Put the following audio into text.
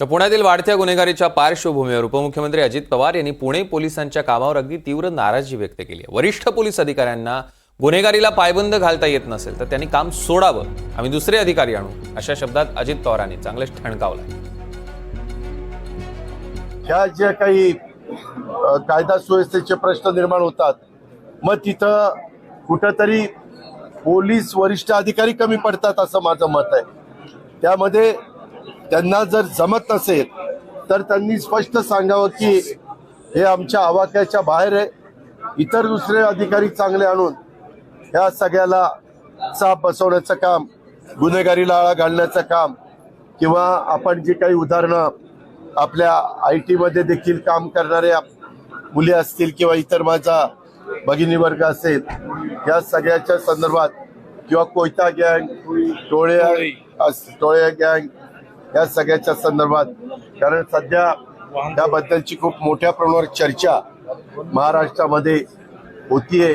तर पुण्यातील वाढत्या गुन्हेगारीच्या पार्श्वभूमीवर उपमुख्यमंत्री अजित पवार यांनी पुणे पोलिसांच्या कामावर अगदी तीव्र नाराजी व्यक्त केली आहे. वरिष्ठ पोलीस अधिकाऱ्यांना गुन्हेगारीला पायबंद घालता येत नसेल तर त्यांनी काम सोडावं. आम्ही दुसरे अधिकारी आणू अशा शब्दात अजित पवारांनी चांगलंच ठणकावलं ह्या ज्या काही कायदा सुव्यवस्थेचे प्रश्न निर्माण होतात मग तिथं कुठंतरी पोलीस वरिष्ठ अधिकारी कमी पडतात असं माझं मत आहे. त्यामध्ये त्यांना जर जमत नसेल तर त्यांनी स्पष्ट सांगावं की हे आमच्या आवाक्याच्या बाहेर आहे. इतर दुसरे अधिकारी चांगले आणून ह्या सगळ्याला चाप बसवण्याचं काम गुन्हेगारीला आळा घालण्याचं काम किंवा आपण जी काही उदाहरणं आपल्या आय टीमध्ये देखील काम करणाऱ्या मुली असतील किंवा इतर माझा भगिनी वर्ग असेल या सगळ्याच्या संदर्भात किंवा कोयता गँग टोळे अस- टोळे गँग या सगळ्याच्या संदर्भात. कारण सध्या त्याबद्दलची खूप मोठ्या प्रमाणावर चर्चा महाराष्ट्रामध्ये होतीये.